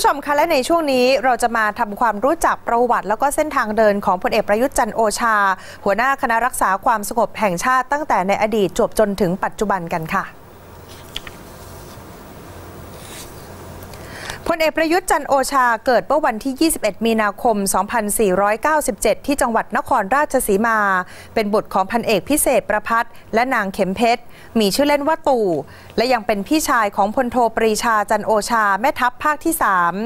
ผู้ชมคะและในช่วงนี้เราจะมาทำความรู้จักประวัติ แล้วก็เส้นทางเดินของพลเอกประยุทธ์จันโอชา หัวหน้าคณะรักษาความสงบแห่งชาติตั้งแต่ในอดีตจวบจนถึงปัจจุบันกันค่ะ พลเอกประยุทธ์จันโอชาเกิดเมื่อวันที่ 21 มีนาคม 2497 ที่จังหวัดนครราชสีมา เป็นบุตรของพันเอกพิเศษประพัฒน์และนางเข็มเพชร มีชื่อเล่นว่าตู่ และยังเป็นพี่ชายของพลโทปรีชาจันโอชาแม่ทัพภาคที่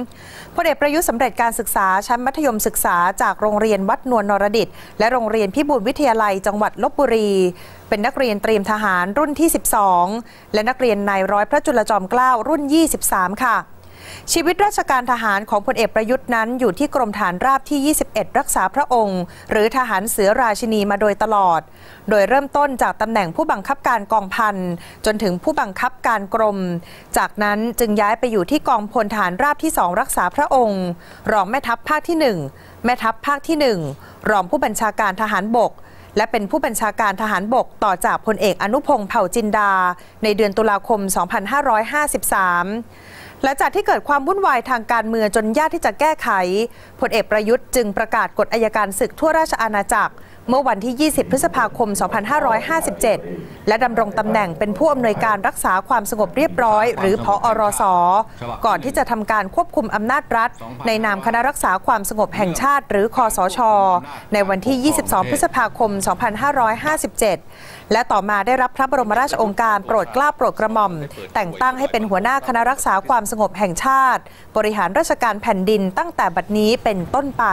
3พลเอกประยุทธ์สำเร็จการศึกษาชั้นมัธยมศึกษาจากโรงเรียนวัดนวลนรดิต และโรงเรียนพิบูลวิทยาลัยจังหวัดลบบุรีเป็นนักเรียนเตรียมทหารรุ่นที่ 12 และนักเรียนนายร้อยพระจุลจอมเกล้ารุ่น 23 ค่ะ ชีวิตราชการทหารของพลเอกประยุทธ์นั้น อยู่ที่กรมฐานราบที่ 21 รักษาพระองค์ หรือทหารเสือราชินีมาโดยตลอด โดยเริ่มต้นจากตำแหน่งผู้บังคับการกองพันจนถึงผู้บังคับการกรม จากนั้นจึงย้ายไปอยู่ที่กองพลฐานราบที่2รักษาพระองค์ รองแม่ทัพภาคที่ 1 แม่ทัพภาคที่ 1 รองผู้บัญชาการทหารบกและเป็นผู้บัญชาการทหารบกต่อจากพลเอกอนุพงศ์เผ่าจินดา ในเดือนตุลาคม 2553 หลังจากที่เกิดความวุ่นวายทางการเมืองจนยากที่จะแก้ไขพลเอกประยุทธ์จึงประกาศกฎอายการศึกทั่วราชอาณาจักรเมื่อวันที่ 20 พฤษภาคม 2557 และดำรงตำแหน่งเป็นผู้อำนวยการรักษาความสงบเรียบร้อย หรือพออรส ก่อนที่จะทำการควบคุมอำนาจรัฐ ในนามคณะรักษาความสงบแห่งชาติ หรือคอสช ในวันที่ 22 พฤษภาคม 2557 และต่อมาได้รับพระบรมราชโองการโปรดเกล้าโปรดกระหม่อม แต่งตั้งให้เป็นหัวหน้าคณะรักษาความสงบแห่งชาติ บริหารราชการแผ่นดินตั้งแต่บัดนี้เป็นต้นไป